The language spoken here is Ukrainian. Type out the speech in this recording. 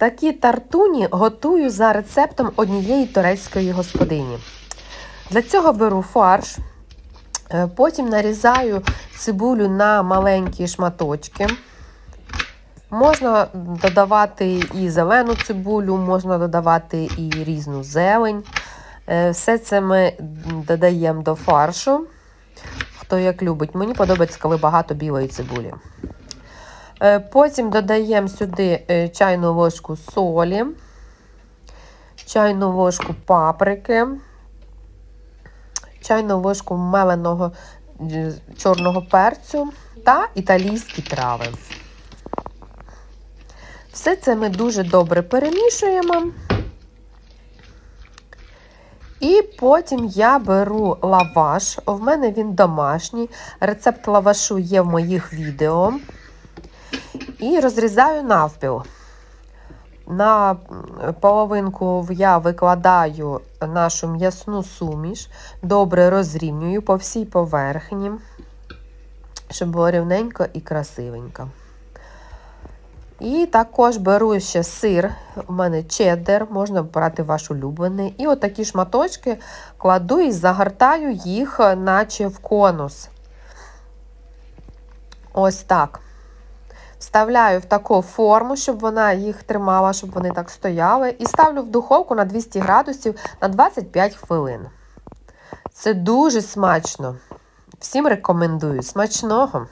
Такі тартуні готую за рецептом однієї турецької господині. Для цього беру фарш, е, потім нарізаю цибулю на маленькі шматочки. Можна додавати і зелену цибулю, можна додавати і різну зелень. Е, Все це ми додаємо до фаршу. Хто як любить. Мені подобається, коли багато білої цибулі. Е, Потім додаємо сюди е, чайну ложку солі, чайну ложку паприки, чайну ложку меленого е, чорного перцю та італійські трави. Все це ми дуже добре перемішуємо. І потім я беру лаваш. В мене він домашній. Рецепт лавашу є в моїх відео. І розрізаю навпіл. На половинку я викладаю нашу м'ясну суміш, добре розрівнюю по всій поверхні, щоб було рівненько і красивенько. І також беру ще сир, у мене чеддер, можна брати ваш улюблений. І отакі шматочки кладу і загортаю їх, наче в конус. Ось так. Вставляю в таку форму, щоб вона їх тримала, щоб вони так стояли. І ставлю в духовку на 200 градусів на 25 хвилин. Це дуже смачно. Всім рекомендую. Смачного!